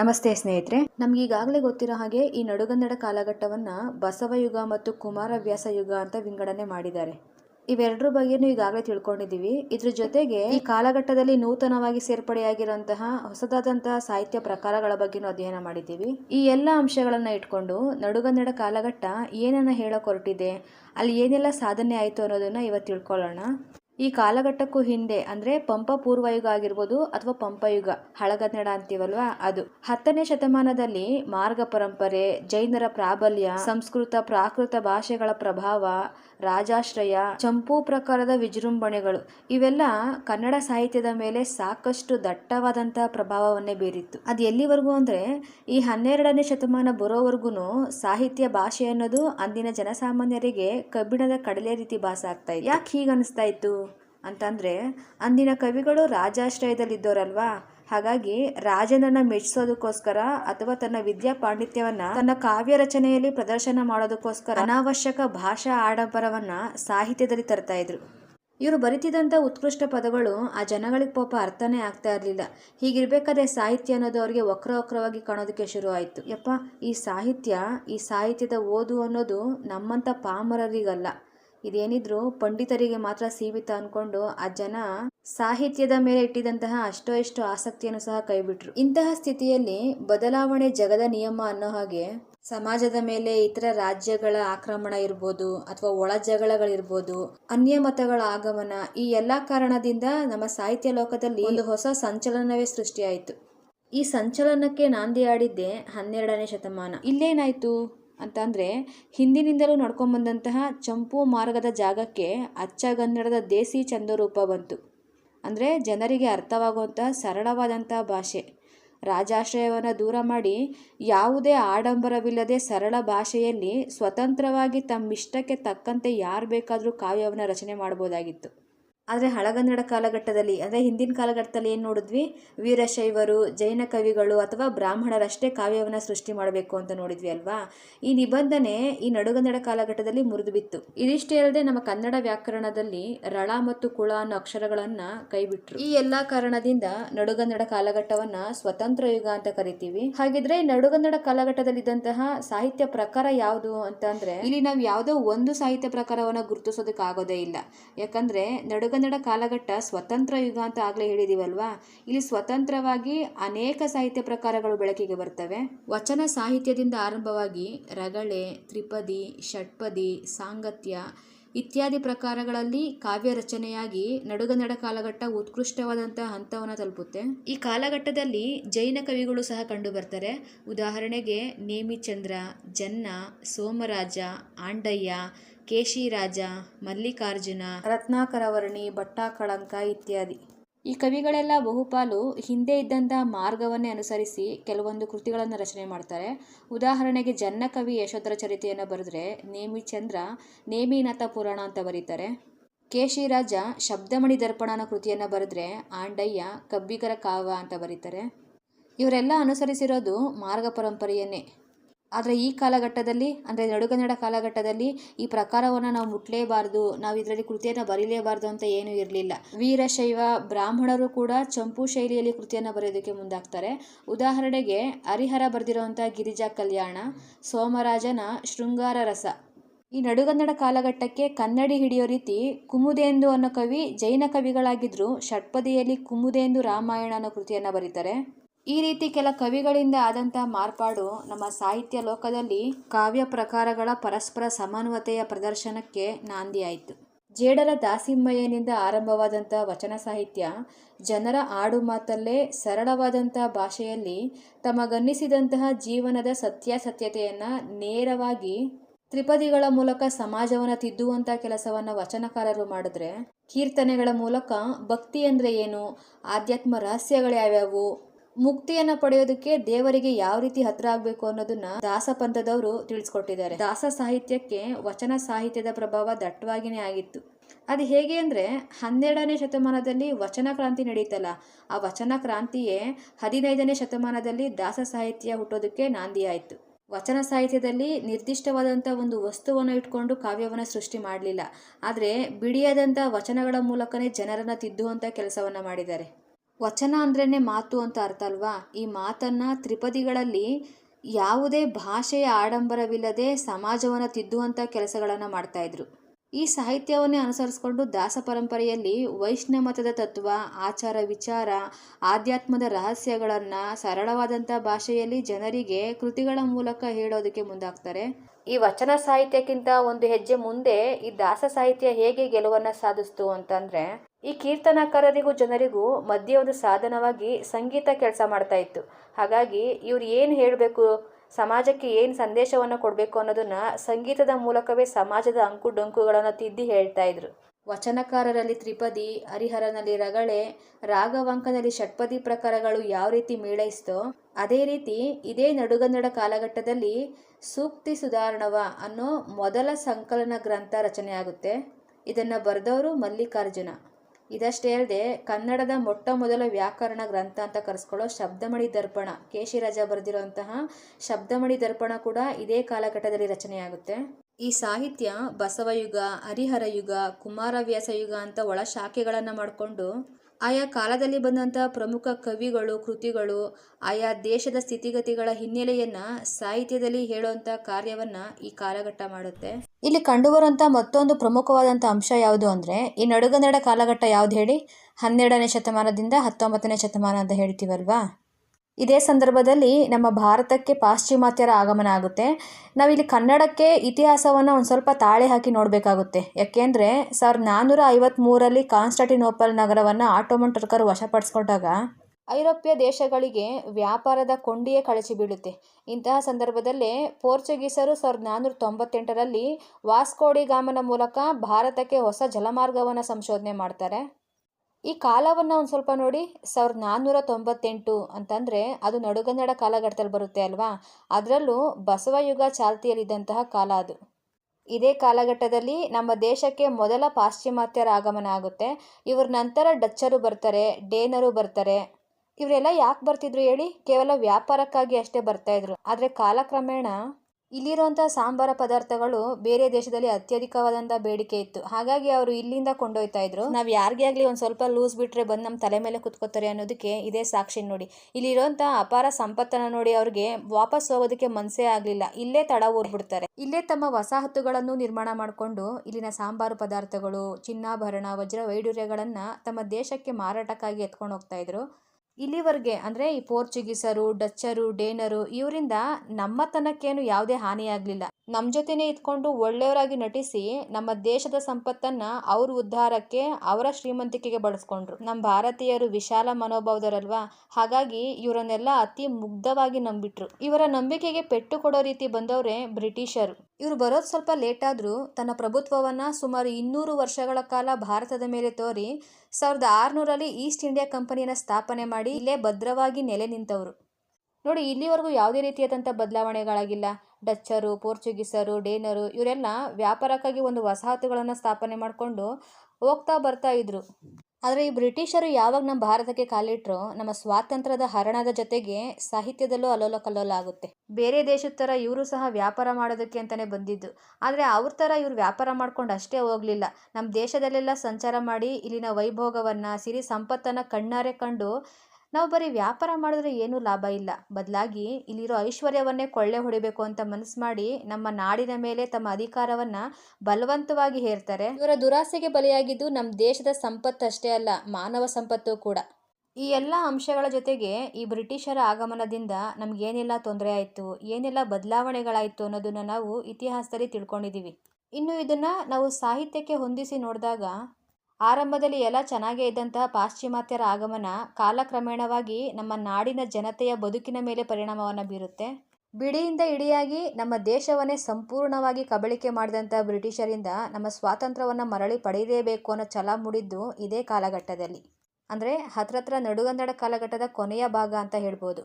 ನಮಸ್ತೆ ಸ್ನೇಹಿತರೆ. ನಮ್ಗೆ ಈಗಾಗಲೇ ಗೊತ್ತಿರೋ ಹಾಗೆ ಈ ನಡುಗನ್ನಡ ಕಾಲಘಟ್ಟವನ್ನ ಬಸವಯುಗ ಮತ್ತು ಕುಮಾರವ್ಯಾಸ ಯುಗ ಅಂತ ವಿಂಗಡಣೆ ಮಾಡಿದ್ದಾರೆ. ಇವೆರಡರ ಬಗ್ಗೆನೂ ಈಗಾಗಲೇ ತಿಳ್ಕೊಂಡಿದ್ದೀವಿ. ಇದ್ರ ಜೊತೆಗೆ ಈ ಕಾಲಘಟ್ಟದಲ್ಲಿ ನೂತನವಾಗಿ ಸೇರ್ಪಡೆಯಾಗಿರುವಂತಹ ಹೊಸದಾದಂತಹ ಸಾಹಿತ್ಯ ಪ್ರಕಾರಗಳ ಬಗ್ಗೆನೂ ಅಧ್ಯಯನ ಮಾಡಿದ್ದೀವಿ. ಈ ಎಲ್ಲ ಅಂಶಗಳನ್ನ ಇಟ್ಕೊಂಡು ನಡುಗನ್ನಡ ಕಾಲಘಟ್ಟ ಏನನ್ನ ಹೇಳಕ್ ಹೊರಟಿದೆ ಅಲ್ಲಿ ಏನೆಲ್ಲ ಸಾಧನೆ ಆಯಿತು ಅನ್ನೋದನ್ನ ಇವತ್ತು ತಿಳ್ಕೊಳ್ಳೋಣ. ಈ ಕಾಲಘಟ್ಟಕ್ಕೂ ಹಿಂದೆ, ಅಂದ್ರೆ ಪಂಪ ಪೂರ್ವಯುಗ ಆಗಿರ್ಬೋದು ಅಥವಾ ಪಂಪಯುಗ ಹಳಗನ್ನಡ ಅಂತೀವಲ್ವಾ ಅದು. ಹತ್ತನೇ ಶತಮಾನದಲ್ಲಿ ಮಾರ್ಗ ಪರಂಪರೆ, ಜೈನರ ಪ್ರಾಬಲ್ಯ, ಸಂಸ್ಕೃತ ಪ್ರಾಕೃತ ಭಾಷೆಗಳ ಪ್ರಭಾವ, ರಾಜಾಶ್ರಯ, ಚಂಪೂ ಪ್ರಕಾರದ ವಿಜೃಂಭಣೆಗಳು, ಇವೆಲ್ಲ ಕನ್ನಡ ಸಾಹಿತ್ಯದ ಮೇಲೆ ಸಾಕಷ್ಟು ದಟ್ಟವಾದಂತಹ ಪ್ರಭಾವವನ್ನೇ ಬೀರಿತ್ತು. ಅದು ಎಲ್ಲಿವರೆಗೂ ಅಂದ್ರೆ ಈ ಹನ್ನೆರಡನೇ ಶತಮಾನ ಬರೋವರೆಗೂ ಸಾಹಿತ್ಯ ಭಾಷೆ ಅನ್ನೋದು ಅಂದಿನ ಜನಸಾಮಾನ್ಯರಿಗೆ ಕಬ್ಬಿಣದ ಕಡಲೆ ರೀತಿ ಭಾಸ ಆಗ್ತಾ ಇತ್ತು. ಯಾಕೆ ಹೀಗೆ ಅನಿಸ್ತಾ ಇತ್ತು? ಅಂತಂದ್ರೆ, ಅಂದಿನ ಕವಿಗಳು ರಾಜಾಶ್ರಯದಲ್ಲಿದ್ದವರಲ್ವಾ ಹಾಗಾಗಿ ರಾಜನನ್ನ ಮೆಚ್ಚಿಸೋದಕ್ಕೋಸ್ಕರ ಅಥವಾ ತನ್ನ ವಿದ್ಯಾ ಪಾಂಡಿತ್ಯವನ್ನ ತನ್ನ ಕಾವ್ಯ ರಚನೆಯಲ್ಲಿ ಪ್ರದರ್ಶನ ಮಾಡೋದಕ್ಕೋಸ್ಕರ ಅನಾವಶ್ಯಕ ಭಾಷಾ ಆಡಂಬರವನ್ನ ಸಾಹಿತ್ಯದಲ್ಲಿ ತರ್ತಾ ಇದ್ರು. ಇವರು ಬರಿತಿದ್ದಂಥ ಉತ್ಕೃಷ್ಟ ಪದಗಳು ಆ ಜನಗಳಿಗೆ ಪಾಪ ಅರ್ಥನೇ ಆಗ್ತಾ ಇರಲಿಲ್ಲ. ಹೀಗಿರ್ಬೇಕಾದ್ರೆ ಸಾಹಿತ್ಯ ಅನ್ನೋದು ಅವರಿಗೆ ವಕ್ರ ವಕ್ರವಾಗಿ ಕಾಣೋದಕ್ಕೆ ಶುರುವಾಯಿತು ಯಪ್ಪ, ಈ ಸಾಹಿತ್ಯ, ಈ ಸಾಹಿತ್ಯದ ಓದು ಅನ್ನೋದು ನಮ್ಮಂಥ ಪಾಮರರಿಗಲ್ಲ. ಇದೇನಿದ್ರು ಪಂಡಿತರಿಗೆ ಮಾತ್ರ ಸೀಮಿತ ಅನ್ಕೊಂಡು ಆ ಜನ ಸಾಹಿತ್ಯದ ಮೇಲೆ ಇಟ್ಟಿದಂತಹ ಅಷ್ಟೋ ಎಷ್ಟು ಆಸಕ್ತಿಯನ್ನು ಸಹ ಕೈಬಿಟ್ರು. ಇಂತಹ ಸ್ಥಿತಿಯಲ್ಲಿ ಬದಲಾವಣೆ ಜಗದ ನಿಯಮ ಅನ್ನೋ ಹಾಗೆ ಸಮಾಜದ ಮೇಲೆ ಇತರ ರಾಜ್ಯಗಳ ಆಕ್ರಮಣ ಇರ್ಬೋದು ಅಥವಾ ಒಳ ಜಗಳಗಳಿರ್ಬೋದು, ಅನ್ಯ ಮತಗಳ ಆಗಮನ ಈ ಎಲ್ಲಾ ಕಾರಣದಿಂದ ನಮ್ಮ ಸಾಹಿತ್ಯ ಲೋಕದಲ್ಲಿ ಒಂದು ಹೊಸ ಸಂಚಲನವೇ ಸೃಷ್ಟಿಯಾಯಿತು. ಈ ಸಂಚಲನಕ್ಕೆ ನಾಂದಿ ಆಡಿದ್ದೆ ಹನ್ನೆರಡನೇ ಶತಮಾನ. ಇಲ್ಲೇನಾಯ್ತು? ಅಂತಂದರೆ ಹಿಂದಿನಿಂದಲೂ ನಡ್ಕೊಂಬಂದಂತಹ ಚಂಪು ಮಾರ್ಗದ ಜಾಗಕ್ಕೆ ಅಚ್ಚಗನ್ನಡದ ದೇಸಿ ಚಂದರೂಪ ಬಂತು. ಅಂದರೆ ಜನರಿಗೆ ಅರ್ಥವಾಗುವಂತಹ ಸರಳವಾದಂತಹ ಭಾಷೆ. ರಾಜಾಶ್ರಯವನ್ನು ದೂರ ಮಾಡಿ ಯಾವುದೇ ಆಡಂಬರವಿಲ್ಲದೆ ಸರಳ ಭಾಷೆಯಲ್ಲಿ ಸ್ವತಂತ್ರವಾಗಿ ತಮ್ಮಿಷ್ಟಕ್ಕೆ ತಕ್ಕಂತೆ ಯಾರು ಬೇಕಾದರೂ ಕಾವ್ಯವನ್ನು ರಚನೆ ಮಾಡ್ಬೋದಾಗಿತ್ತು. ಆದರೆ ಹಳಗನ್ನಡ ಕಾಲಘಟ್ಟದಲ್ಲಿ, ಅಂದರೆ ಹಿಂದಿನ ಕಾಲಘಟ್ಟದಲ್ಲಿ ಏನು ನೋಡಿದ್ವಿ? ವೀರಶೈವರು, ಜೈನ ಕವಿಗಳು ಅಥವಾ ಬ್ರಾಹ್ಮಣರಷ್ಟೇ ಕಾವ್ಯವನ್ನು ಸೃಷ್ಟಿ ಮಾಡಬೇಕು ಅಂತ ನೋಡಿದ್ವಿ ಅಲ್ವಾ? ಈ ನಿಬಂಧನೆ ಈ ನಡುಗನ್ನಡ ಕಾಲಘಟ್ಟದಲ್ಲಿ ಮುರಿದು ಬಿತ್ತು. ಇದಿಷ್ಟೇ ಅಲ್ಲದೆ ನಮ್ಮ ಕನ್ನಡ ವ್ಯಾಕರಣದಲ್ಲಿ ರಳ ಮತ್ತು ಕುಳ ಅನ್ನೋ ಅಕ್ಷರಗಳನ್ನು ಕೈಬಿಟ್ರು ಈ ಎಲ್ಲ ಕಾರಣದಿಂದ ನಡುಗನ್ನಡ ಕಾಲಘಟ್ಟವನ್ನು ಸ್ವತಂತ್ರ ಯುಗ ಅಂತ ಕರಿತೀವಿ. ಹಾಗಿದ್ರೆ ನಡುಗನ್ನಡ ಕಾಲಘಟ್ಟದಲ್ಲಿದ್ದಂತಹ ಸಾಹಿತ್ಯ ಪ್ರಕಾರ ಯಾವುದು ಅಂತ ಇಲ್ಲಿ ನಾವು ಯಾವುದೋ ಒಂದು ಸಾಹಿತ್ಯ ಪ್ರಕಾರವನ್ನು ಗುರುತಿಸೋದಕ್ಕೆ ಆಗೋದೇ ಇಲ್ಲ. ಯಾಕಂದ್ರೆ ನಡುಗನ್ನಡ ಕಾಲಘಟ್ಟ ಸ್ವತಂತ್ರ ಯುಗ ಅಂತ ಆಗಲೇ ಹೇಳಿದೀವಲ್ವಾ? ಇಲ್ಲಿ ಸ್ವತಂತ್ರವಾಗಿ ಅನೇಕ ಸಾಹಿತ್ಯ ಪ್ರಕಾರಗಳು ಬೆಳಕಿಗೆ ಬರ್ತವೆ. ವಚನ ಸಾಹಿತ್ಯದಿಂದ ಆರಂಭವಾಗಿ ರಗಳೆ, ತ್ರಿಪದಿ, ಷಟ್ಪದಿ, ಸಾಂಗತ್ಯ ಇತ್ಯಾದಿ ಪ್ರಕಾರಗಳಲ್ಲಿ ಕಾವ್ಯ ರಚನೆಯಾಗಿ ನಡುಗನ್ನಡ ಕಾಲಘಟ್ಟ ಉತ್ಕೃಷ್ಟವಾದಂತಹ ಹಂತವನ್ನು ತಲುಪುತ್ತೆ. ಈ ಕಾಲಘಟ್ಟದಲ್ಲಿ ಜೈನ ಕವಿಗಳು ಸಹ ಕಂಡು ಬರ್ತಾರೆ. ಉದಾಹರಣೆಗೆ ನೇಮಿಚಂದ್ರ, ಜನ್ನ, ಸೋಮರಾಜ, ಆಂಡಯ್ಯ ಕೇಶಿರಾಜ, ಮಲ್ಲಿಕಾರ್ಜುನ ರತ್ನಾಕರವರ್ಣಿ ಭಟ್ಟಾಕಳಂಕ ಇತ್ಯಾದಿ. ಈ ಕವಿಗಳೆಲ್ಲ ಬಹುಪಾಲು ಹಿಂದೆ ಇದ್ದಂಥ ಮಾರ್ಗವನ್ನೇ ಅನುಸರಿಸಿ ಕೆಲವೊಂದು ಕೃತಿಗಳನ್ನು ರಚನೆ ಮಾಡ್ತಾರೆ. ಉದಾಹರಣೆಗೆ ಜನ್ನ ಕವಿ ಯಶೋಧರ ಚರಿತೆಯನ್ನು ಬರೆದ್ರೆ ನೇಮಿ ಚಂದ್ರ ನೇಮಿನಾಥ ಪುರಾಣ ಅಂತ ಬರೀತಾರೆ. ಕೇಶಿರಾಜ ಶಬ್ದಮಣಿ ದರ್ಪಣ ಅನ್ನೋ ಕೃತಿಯನ್ನು ಬರೆದ್ರೆ ಆಂಡಯ್ಯ, ಕಬ್ಬಿಗರ ಕಾವ ಅಂತ ಬರೀತಾರೆ. ಇವರೆಲ್ಲ ಅನುಸರಿಸಿರೋದು ಮಾರ್ಗ ಪರಂಪರೆಯನ್ನೇ. ಆದರೆ ಈ ಕಾಲಘಟ್ಟದಲ್ಲಿ, ಅಂದರೆ ನಡುಗನ್ನಡ ಕಾಲಘಟ್ಟದಲ್ಲಿ ಈ ಪ್ರಕಾರವನ್ನು ನಾವು ಮುಟ್ಲೇಬಾರ್ದು, ನಾವು ಇದರಲ್ಲಿ ಕೃತಿಯನ್ನು ಬರೀಲೇಬಾರ್ದು ಅಂತ ಏನೂ ಇರಲಿಲ್ಲ. ವೀರಶೈವ ಬ್ರಾಹ್ಮಣರು ಕೂಡ ಚಂಪು ಶೈಲಿಯಲ್ಲಿ ಕೃತಿಯನ್ನು ಬರೆಯೋದಕ್ಕೆ ಮುಂದಾಗ್ತಾರೆ. ಉದಾಹರಣೆಗೆ, ಹರಿಹರ ಬರೆದಿರುವಂಥ ಗಿರಿಜಾ ಕಲ್ಯಾಣ, ಸೋಮರಾಜನ ಶೃಂಗಾರ ರಸ. ಈ ನಡುಗನ್ನಡ ಕಾಲಘಟ್ಟಕ್ಕೆ ಕನ್ನಡಿ ಹಿಡಿಯೋ ರೀತಿ ಕುಮುದೇಂದು ಅನ್ನೋ ಕವಿ ಜೈನ ಕವಿಗಳಾಗಿದ್ದರೂ ಷಟ್ಪದಿಯಲ್ಲಿ ಕುಮುದೇಂದು ರಾಮಾಯಣ ಅನ್ನೋ ಕೃತಿಯನ್ನು ಬರೀತಾರೆ. ಈ ರೀತಿ ಕೆಲ ಕವಿಗಳಿಂದ ಆದಂತಹ ಮಾರ್ಪಾಡು ನಮ್ಮ ಸಾಹಿತ್ಯ ಲೋಕದಲ್ಲಿ ಕಾವ್ಯ ಪ್ರಕಾರಗಳ ಪರಸ್ಪರ ಸಮಾನತೆಯ ಪ್ರದರ್ಶನಕ್ಕೆ ನಾಂದಿಯಾಯಿತು. ಜೇಡರ ದಾಸಿಮಯ್ಯನಿಂದ ಆರಂಭವಾದಂಥ ವಚನ ಸಾಹಿತ್ಯ, ಜನರ ಆಡು ಮಾತಲ್ಲೇ ಸರಳವಾದಂಥ ಭಾಷೆಯಲ್ಲಿ ತಮಗನ್ನಿಸಿದಂತಹ ಜೀವನದ ಸತ್ಯಾಸತ್ಯತೆಯನ್ನು ನೇರವಾಗಿ ತ್ರಿಪದಿಗಳ ಮೂಲಕ ಸಮಾಜವನ್ನು ತಿದ್ದುವಂಥ ಕೆಲಸವನ್ನು ವಚನಕಾರರು ಮಾಡಿದ್ರೆ ಕೀರ್ತನೆಗಳ ಮೂಲಕ ಭಕ್ತಿ ಅಂದರೆ ಏನು, ಆಧ್ಯಾತ್ಮ ರಹಸ್ಯಗಳು ಯಾವ್ಯಾವು ಮುಕ್ತಿಯನ್ನ ಪಡೆಯೋದಕ್ಕೆ ದೇವರಿಗೆ ಯಾವ ರೀತಿ ಹತ್ರ ಆಗ್ಬೇಕು ಅನ್ನೋದನ್ನ ದಾಸಪಂಥದವರು ತಿಳಿಸ್ಕೊಟ್ಟಿದ್ದಾರೆ. ದಾಸ ಸಾಹಿತ್ಯಕ್ಕೆ ವಚನ ಸಾಹಿತ್ಯದ ಪ್ರಭಾವ ದಟ್ಟವಾಗಿನೇ ಆಗಿತ್ತು. ಅದು ಹೇಗೆ ಅಂದರೆ, ಹನ್ನೆರಡನೇ ಶತಮಾನದಲ್ಲಿ ವಚನ ಕ್ರಾಂತಿ ನಡೀತಲ್ಲ, ಆ ವಚನ ಕ್ರಾಂತಿಯೇ ಹದಿನೈದನೇ ಶತಮಾನದಲ್ಲಿ ದಾಸ ಸಾಹಿತ್ಯ ಹುಟ್ಟೋದಕ್ಕೆ ನಾಂದಿಯಾಯಿತು ವಚನ ಸಾಹಿತ್ಯದಲ್ಲಿ ನಿರ್ದಿಷ್ಟವಾದಂಥ ಒಂದು ವಸ್ತುವನ್ನು ಇಟ್ಕೊಂಡು ಕಾವ್ಯವನ್ನು ಸೃಷ್ಟಿ ಮಾಡಲಿಲ್ಲ. ಆದರೆ ಬಿಡಿಯಾದಂಥ ವಚನಗಳ ಮೂಲಕನೇ ಜನರನ್ನು ತಿದ್ದುವಂಥ ಕೆಲಸವನ್ನು ಮಾಡಿದ್ದಾರೆ. ವಚನ ಅಂದ್ರೇ ಮಾತು ಅಂತ ಅರ್ಥ ಅಲ್ವಾ ಈ ಮಾತನ್ನು ತ್ರಿಪದಿಗಳಲ್ಲಿ ಯಾವುದೇ ಭಾಷೆಯ ಆಡಂಬರವಿಲ್ಲದೆ ಸಮಾಜವನ್ನು ತಿದ್ದುವಂಥ ಕೆಲಸಗಳನ್ನು ಮಾಡ್ತಾಯಿದ್ರು ಈ ಸಾಹಿತ್ಯವನ್ನೇ ಅನುಸರಿಸಿಕೊಂಡು ದಾಸ ಪರಂಪರೆಯಲ್ಲಿ ವೈಷ್ಣವ ಮತದ ತತ್ವ, ಆಚಾರ ವಿಚಾರ, ಆಧ್ಯಾತ್ಮದ ರಹಸ್ಯಗಳನ್ನು ಸರಳವಾದಂಥ ಭಾಷೆಯಲ್ಲಿ ಜನರಿಗೆ ಕೃತಿಗಳ ಮೂಲಕ ಹೇಳೋದಕ್ಕೆ ಮುಂದಾಗ್ತಾರೆ. ಈ ವಚನ ಸಾಹಿತ್ಯಕ್ಕಿಂತ ಒಂದು ಹೆಜ್ಜೆ ಮುಂದೆ ಈ ದಾಸ ಸಾಹಿತ್ಯ ಹೇಗೆ ಗೆಲುವನ್ನು ಸಾಧಿಸ್ತು ಅಂತಂದರೆ ಈ ಕೀರ್ತನಕಾರರಿಗೂ ಜನರಿಗೂ ಮಧ್ಯೆ ಒಂದು ಸಾಧನವಾಗಿ ಸಂಗೀತ ಕೆಲಸ ಮಾಡ್ತಾ ಇತ್ತು. ಹಾಗಾಗಿ ಇವ್ರು ಏನು ಹೇಳಬೇಕು, ಸಮಾಜಕ್ಕೆ ಏನು ಸಂದೇಶವನ್ನು ಕೊಡಬೇಕು ಅನ್ನೋದನ್ನು ಸಂಗೀತದ ಮೂಲಕವೇ ಸಮಾಜದ ಅಂಕು ಡೊಂಕುಗಳನ್ನು ತಿದ್ದಿ ಹೇಳ್ತಾ ಇದ್ರು. ವಚನಕಾರರಲ್ಲಿ ತ್ರಿಪದಿ, ಹರಿಹರನಲ್ಲಿ ರಗಳೆ ರಾಗವಂಕದಲ್ಲಿ ಷಟ್ಪದಿ ಪ್ರಕಾರಗಳು ಯಾವ ರೀತಿ ಮೇಳೈಸ್ತೋ ಅದೇ ರೀತಿ ಇದೇ ನಡುಗನ್ನಡ ಕಾಲಘಟ್ಟದಲ್ಲಿ ಸೂಕ್ತಿ ಸುಧಾರಣವ ಅನ್ನೋ ಮೊದಲ ಸಂಕಲನ ಗ್ರಂಥ ರಚನೆಯಾಗುತ್ತೆ. ಇದನ್ನು ಬರೆದವರು ಮಲ್ಲಿಕಾರ್ಜುನ. ಇದಷ್ಟೇ ಅಲ್ಲದೆ ಕನ್ನಡದ ಮೊಟ್ಟ ಮೊದಲ ವ್ಯಾಕರಣ ಗ್ರಂಥ ಅಂತ ಕರೆಸ್ಕೊಳ್ಳೋ ಶಬ್ದಮಣಿ ದರ್ಪಣ ಕೇಶಿರಾಜ ಬರೆದಿರುವಂತಹ ಶಬ್ದಮಣಿ ದರ್ಪಣ ಕೂಡ ಇದೇ ಕಾಲಘಟ್ಟದಲ್ಲಿ ರಚನೆಯಾಗುತ್ತೆ. ಈ ಸಾಹಿತ್ಯ ಬಸವಯುಗ ಹರಿಹರ ಯುಗ ಕುಮಾರವ್ಯಾಸ ಯುಗ ಅಂತ ಒಳ ಶಾಖೆಗಳನ್ನು ಮಾಡಿಕೊಂಡು ಆಯಾ ಕಾಲದಲ್ಲಿ ಬಂದಂಥ ಪ್ರಮುಖ ಕವಿಗಳು, ಕೃತಿಗಳು, ಆಯಾ ದೇಶದ ಸ್ಥಿತಿಗತಿಗಳ ಹಿನ್ನೆಲೆಯನ್ನು ಸಾಹಿತ್ಯದಲ್ಲಿ ಹೇಳುವಂಥ ಕಾರ್ಯವನ್ನು ಈ ಕಾಲಘಟ್ಟ ಮಾಡುತ್ತೆ. ಇಲ್ಲಿ ಕಂಡುಬರುವಂಥ ಮತ್ತೊಂದು ಪ್ರಮುಖವಾದಂಥ ಅಂಶ ಯಾವುದು ಅಂದರೆ, ಈ ನಡುಗನ್ನಡ ಕಾಲಘಟ್ಟ ಯಾವ್ದು ಹೇಳಿ? ಹನ್ನೆರಡನೇ ಶತಮಾನದಿಂದ ಹತ್ತೊಂಬತ್ತನೇ ಶತಮಾನ ಅಂತ ಹೇಳ್ತೀವಲ್ವಾ? ಇದೇ ಸಂದರ್ಭದಲ್ಲಿ ನಮ್ಮ ಭಾರತಕ್ಕೆ ಪಾಶ್ಚಿಮಾತ್ಯರ ಆಗಮನ ಆಗುತ್ತೆ. ನಾವಿಲ್ಲಿ ಕನ್ನಡಕ್ಕೆ ಇತಿಹಾಸವನ್ನು ಒಂದು ಸ್ವಲ್ಪ ತಾಳೆ ಹಾಕಿ ನೋಡಬೇಕಾಗುತ್ತೆ. ಯಾಕೆಂದರೆ ಸಾವಿರದ ನಾನ್ನೂರ ಐವತ್ತ್ಮೂರರಲ್ಲಿ ಕಾನ್ಸ್ಟಾಂಟಿನೋಪಲ್ ನಗರವನ್ನು ಆಟೋಮನ್ ಟರ್ಕರು ವಶಪಡಿಸ್ಕೊಂಡಾಗ ಐರೋಪ್ಯ ದೇಶಗಳಿಗೆ ವ್ಯಾಪಾರದ ಕೊಂಡಿಯೇ ಕಳಚಿ ಬೀಳುತ್ತೆ. ಇಂತಹ ಸಂದರ್ಭದಲ್ಲೇ ಪೋರ್ಚುಗೀಸರು ಸಾವಿರದ ನಾನ್ನೂರ ತೊಂಬತ್ತೆಂಟರಲ್ಲಿ ವಾಸ್ಕೋಡಿಗಾಮನ ಮೂಲಕ ಭಾರತಕ್ಕೆ ಹೊಸ ಜಲಮಾರ್ಗವನ್ನು ಸಂಶೋಧನೆ ಮಾಡ್ತಾರೆ. ಈ ಕಾಲವನ್ನು ಒಂದು ಸ್ವಲ್ಪ ನೋಡಿ, ಸಾವಿರದ ನಾನ್ನೂರ ತೊಂಬತ್ತೆಂಟು ಅಂತಂದರೆ ಅದು ನಡುಗನ್ನಡ ಕಾಲಘಟ್ಟದಲ್ಲಿ ಬರುತ್ತೆ ಅಲ್ವಾ? ಅದರಲ್ಲೂ ಬಸವಯುಗ ಚಾಲ್ತಿಯಲ್ಲಿದ್ದಂತಹ ಕಾಲ ಅದು. ಇದೇ ಕಾಲಘಟ್ಟದಲ್ಲಿ ನಮ್ಮ ದೇಶಕ್ಕೆ ಮೊದಲ ಪಾಶ್ಚಿಮಾತ್ಯರ ಆಗಮನ ಆಗುತ್ತೆ. ಇವ್ರ ನಂತರ ಡಚ್ಚರು ಬರ್ತಾರೆ, ಡೇನರು ಬರ್ತಾರೆ. ಇವರೆಲ್ಲ ಯಾಕೆ ಬರ್ತಿದ್ರು ಹೇಳಿ? ಕೇವಲ ವ್ಯಾಪಾರಕ್ಕಾಗಿ ಅಷ್ಟೇ ಬರ್ತಾಯಿದ್ರು ಆದರೆ ಕಾಲಕ್ರಮೇಣ ಇಲ್ಲಿರುವಂಥ ಸಾಂಬಾರ ಪದಾರ್ಥಗಳು ಬೇರೆ ದೇಶದಲ್ಲಿ ಅತ್ಯಧಿಕವಾದಂಥ ಬೇಡಿಕೆ ಇತ್ತು. ಹಾಗಾಗಿ ಅವರು ಇಲ್ಲಿಂದ ಕೊಂಡೊಯ್ತಾ ಇದ್ರು. ನಾವು ಯಾರಿಗೇ ಆಗಲಿ ಒಂದು ಸ್ವಲ್ಪ ಲೂಸ್ ಬಿಟ್ಟರೆ ಬಂದು ನಮ್ಮ ತಲೆ ಮೇಲೆ ಕುತ್ಕೋತಾರೆ ಅನ್ನೋದಕ್ಕೆ ಇದೇ ಸಾಕ್ಷಿ ನೋಡಿ. ಇಲ್ಲಿರುವಂಥ ಅಪಾರ ಸಂಪತ್ತನ್ನು ನೋಡಿ ಅವ್ರಿಗೆ ವಾಪಸ್ ಹೋಗೋದಕ್ಕೆ ಮನಸ್ಸೇ ಆಗಲಿಲ್ಲ. ಇಲ್ಲೇ ತಡ ಓದ್ಬಿಡ್ತಾರೆ ಇಲ್ಲೇ ತಮ್ಮ ವಸಾಹತುಗಳನ್ನು ನಿರ್ಮಾಣ ಮಾಡಿಕೊಂಡು ಇಲ್ಲಿನ ಸಾಂಬಾರು ಪದಾರ್ಥಗಳು, ಚಿನ್ನಾಭರಣ ವಜ್ರ ವೈಡೂರ್ಯಗಳನ್ನು ತಮ್ಮ ದೇಶಕ್ಕೆ ಮಾರಾಟಕ್ಕಾಗಿ ಎತ್ಕೊಂಡು ಹೋಗ್ತಾ ಇದ್ರು. ಇಲ್ಲಿವರೆಗೆ ಅಂದರೆ ಈ ಪೋರ್ಚುಗೀಸರು, ಡಚ್ಚರು, ಡೇನರು ಇವರಿಂದ ನಮ್ಮತನಕ್ಕೇನು ಯಾವುದೇ ಹಾನಿಯಾಗಲಿಲ್ಲ ನಮ್ಮ ಜೊತೆನೇ ಇದ್ಕೊಂಡು ಒಳ್ಳೆಯವರಾಗಿ ನಟಿಸಿ ನಮ್ಮ ದೇಶದ ಸಂಪತ್ತನ್ನು ಅವ್ರ ಉದ್ಧಾರಕ್ಕೆ ಅವರ ಶ್ರೀಮಂತಿಕೆಗೆ ಬಳಸ್ಕೊಂಡ್ರು. ನಮ್ಮ ಭಾರತೀಯರು ವಿಶಾಲ ಮನೋಭಾವದರಲ್ವಾ? ಹಾಗಾಗಿ ಇವರನ್ನೆಲ್ಲ ಅತಿ ಮುಗ್ಧವಾಗಿ ನಂಬಿಟ್ರು. ಇವರ ನಂಬಿಕೆಗೆ ಪೆಟ್ಟು ಕೊಡೋ ರೀತಿ ಬಂದವರೇ ಬ್ರಿಟಿಷರು. ಇವರು ಬರೋದು ಸ್ವಲ್ಪ ಲೇಟ್ ಆದರೂ ತನ್ನ ಪ್ರಭುತ್ವವನ್ನು ಸುಮಾರು ಇನ್ನೂರು ವರ್ಷಗಳ ಕಾಲ ಭಾರತದ ಮೇಲೆ ತೋರಿ ಸಾವಿರದ ಆರುನೂರಲ್ಲಿ ಈಸ್ಟ್ ಇಂಡಿಯಾ ಕಂಪನಿಯನ್ನು ಸ್ಥಾಪನೆ ಮಾಡಿ ಇಲ್ಲೇ ಭದ್ರವಾಗಿ ನೆಲೆ ನಿಂತವರು. ನೋಡಿ, ಇಲ್ಲಿವರೆಗೂ ಯಾವುದೇ ರೀತಿಯಾದಂಥ ಬದಲಾವಣೆಗಳಾಗಿಲ್ಲ. ಡಚ್ಚರು, ಪೋರ್ಚುಗೀಸರು, ಡೇನರು ಇವರೆಲ್ಲ ವ್ಯಾಪಾರಕ್ಕಾಗಿ ಒಂದು ವಸಾಹತುಗಳನ್ನು ಸ್ಥಾಪನೆ ಮಾಡಿಕೊಂಡು ಹೋಗ್ತಾ ಬರ್ತಾ ಇದ್ರು. ಆದರೆ ಈ ಬ್ರಿಟಿಷರು ಯಾವಾಗ ನಮ್ಮ ಭಾರತಕ್ಕೆ ಕಾಲಿಟ್ಟರು ನಮ್ಮ ಸ್ವಾತಂತ್ರ್ಯದ ಹರಣದ ಜೊತೆಗೆ ಸಾಹಿತ್ಯದಲ್ಲೂ ಅಲೋಲ ಕಲ್ಲೋಲ ಆಗುತ್ತೆ. ಬೇರೆ ದೇಶದ ಥರ ಇವರು ಸಹ ವ್ಯಾಪಾರ ಮಾಡೋದಕ್ಕೆ ಅಂತಲೇ ಬಂದಿದ್ದು. ಆದರೆ ಅವ್ರ ಥರ ಇವರು ವ್ಯಾಪಾರ ಮಾಡ್ಕೊಂಡು ಅಷ್ಟೇ ಹೋಗಲಿಲ್ಲ. ನಮ್ಮ ದೇಶದಲ್ಲೆಲ್ಲ ಸಂಚಾರ ಮಾಡಿ ಇಲ್ಲಿನ ವೈಭೋಗವನ್ನು, ಸಿರಿ ಸಂಪತ್ತನ್ನು ಕಣ್ಣಾರೆ ಕಂಡು ನಾವು ಬರೀ ವ್ಯಾಪಾರ ಮಾಡಿದ್ರೆ ಏನೂ ಲಾಭ ಇಲ್ಲ. ಬದಲಾಗಿ ಇಲ್ಲಿರೋ ಐಶ್ವರ್ಯವನ್ನೇ ಕೊಳ್ಳೆ ಹೊಡಿಬೇಕು ಅಂತ ಮನಸ್ಸು ಮಾಡಿ ನಮ್ಮ ನಾಡಿನ ಮೇಲೆ ತಮ್ಮ ಅಧಿಕಾರವನ್ನು ಬಲವಂತವಾಗಿ ಹೇರ್ತಾರೆ. ಇವರ ದುರಾಸೆಗೆ ಬಲಿಯಾಗಿದ್ದು ನಮ್ಮ ದೇಶದ ಸಂಪತ್ತು ಅಷ್ಟೇ ಅಲ್ಲ, ಮಾನವ ಸಂಪತ್ತು ಕೂಡ. ಈ ಎಲ್ಲ ಅಂಶಗಳ ಜೊತೆಗೆ ಈ ಬ್ರಿಟಿಷರ ಆಗಮನದಿಂದ ನಮಗೇನೆಲ್ಲ ತೊಂದರೆ ಆಯಿತು, ಏನೆಲ್ಲ ಬದಲಾವಣೆಗಳಾಯಿತು ಅನ್ನೋದನ್ನು ನಾವು ಇತಿಹಾಸದಲ್ಲಿ ತಿಳ್ಕೊಂಡಿದ್ದೀವಿ ಇನ್ನು ಇದನ್ನು ನಾವು ಸಾಹಿತ್ಯಕ್ಕೆ ಹೊಂದಿಸಿ ನೋಡಿದಾಗ ಆರಂಭದಲ್ಲಿ ಎಲ್ಲ ಚೆನ್ನಾಗೇ ಇದ್ದಂತಹ ಪಾಶ್ಚಿಮಾತ್ಯರ ಆಗಮನ ಕಾಲಕ್ರಮೇಣವಾಗಿ ನಮ್ಮ ನಾಡಿನ ಜನತೆಯ ಬದುಕಿನ ಮೇಲೆ ಪರಿಣಾಮವನ್ನು ಬೀರುತ್ತೆ. ಬಿಡಿಯಿಂದ ಇಡಿಯಾಗಿ ನಮ್ಮ ದೇಶವನ್ನೇ ಸಂಪೂರ್ಣವಾಗಿ ಕಬಳಿಕೆ ಮಾಡಿದಂಥ ಬ್ರಿಟಿಷರಿಂದ ನಮ್ಮ ಸ್ವಾತಂತ್ರ್ಯವನ್ನು ಮರಳಿ ಪಡೆಯಲೇಬೇಕು ಅನ್ನೋ ಛಲ ಮೂಡಿದ್ದು ಇದೇ ಕಾಲಘಟ್ಟದಲ್ಲಿ. ಅಂದರೆ ಹತ್ರತ್ರ ನಡುಗನ್ನಡ ಕಾಲಘಟ್ಟದ ಕೊನೆಯ ಭಾಗ ಅಂತ ಹೇಳ್ಬೋದು.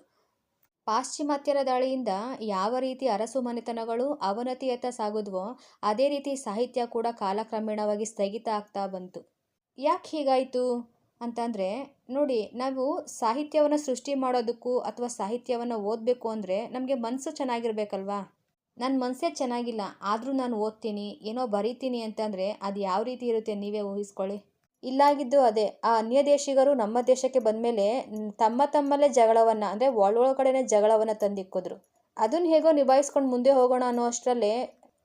ಪಾಶ್ಚಿಮಾತ್ಯರ ದಾಳಿಯಿಂದ ಯಾವ ರೀತಿ ಅರಸು ಮನೆತನಗಳು ಅವನತಿಯತ್ತ ಸಾಗಿದ್ವೋ, ಅದೇ ರೀತಿ ಸಾಹಿತ್ಯ ಕೂಡ ಕಾಲಕ್ರಮೇಣವಾಗಿ ಸ್ಥಗಿತ ಆಗ್ತಾ ಬಂತು. ಯಾಕೆ ಹೀಗಾಯಿತು? ಅಂತಂದರೆ, ನೋಡಿ, ನಾವು ಸಾಹಿತ್ಯವನ್ನು ಸೃಷ್ಟಿ ಮಾಡೋದಕ್ಕೂ ಅಥವಾ ಸಾಹಿತ್ಯವನ್ನು ಓದಬೇಕು ಅಂದರೆ ನಮಗೆ ಮನಸ್ಸು ಚೆನ್ನಾಗಿರ್ಬೇಕಲ್ವಾ? ನನ್ನ ಮನಸ್ಸೇ ಚೆನ್ನಾಗಿಲ್ಲ, ಆದರೂ ನಾನು ಓದ್ತೀನಿ, ಏನೋ ಬರೀತೀನಿ ಅಂತಂದರೆ ಅದು ಯಾವ ರೀತಿ ಇರುತ್ತೆ ನೀವೇ ಊಹಿಸ್ಕೊಳ್ಳಿ. ಇಲ್ಲಾಗಿದ್ದು ಅದೇ, ಆ ಅನ್ಯ ದೇಶಿಗರು ನಮ್ಮ ದೇಶಕ್ಕೆ ಬಂದಮೇಲೆ ತಮ್ಮ ತಮ್ಮಲ್ಲೇ ಜಗಳವನ್ನು, ಅಂದರೆ ಒಳಗಡೆನೇ ಜಗಳವನ್ನು ತಂದಿಕ್ಕಿದ್ರು. ಅದನ್ನ ಹೇಗೋ ನಿಭಾಯಿಸ್ಕೊಂಡು ಮುಂದೆ ಹೋಗೋಣ ಅನ್ನೋ ಅಷ್ಟರಲ್ಲೇ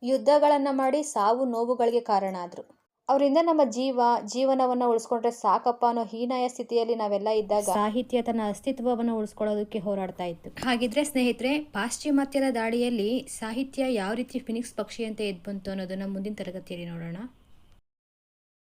ಯುದ್ಧಗಳನ್ನು ಮಾಡಿ ಸಾವು ನೋವುಗಳಿಗೆ ಕಾರಣ ಆದರು. ಅವರಿಂದ ನಮ್ಮ ಜೀವ, ಜೀವನವನ್ನು ಉಳಿಸ್ಕೊಂಡ್ರೆ ಸಾಕಪ್ಪ ಅನ್ನೋ ಹೀನಾಯ ಸ್ಥಿತಿಯಲ್ಲಿ ನಾವೆಲ್ಲ ಇದ್ದಾಗ ಸಾಹಿತ್ಯ ತನ್ನ ಅಸ್ತಿತ್ವವನ್ನು ಉಳಿಸ್ಕೊಳ್ಳೋದಕ್ಕೆ ಹೋರಾಡ್ತಾ ಇತ್ತು. ಹಾಗಿದ್ರೆ ಸ್ನೇಹಿತರೆ, ಪಾಶ್ಚಿಮಾತ್ಯದ ದಾಳಿಯಲ್ಲಿ ಸಾಹಿತ್ಯ ಯಾವ ರೀತಿ ಫಿನಿಕ್ಸ್ ಪಕ್ಷಿಯಂತೆ ಎದ್ದು ಬಂತು ಅನ್ನೋದನ್ನ ಮುಂದಿನ ತರಗತಿಯಲ್ಲಿ ನೋಡೋಣ.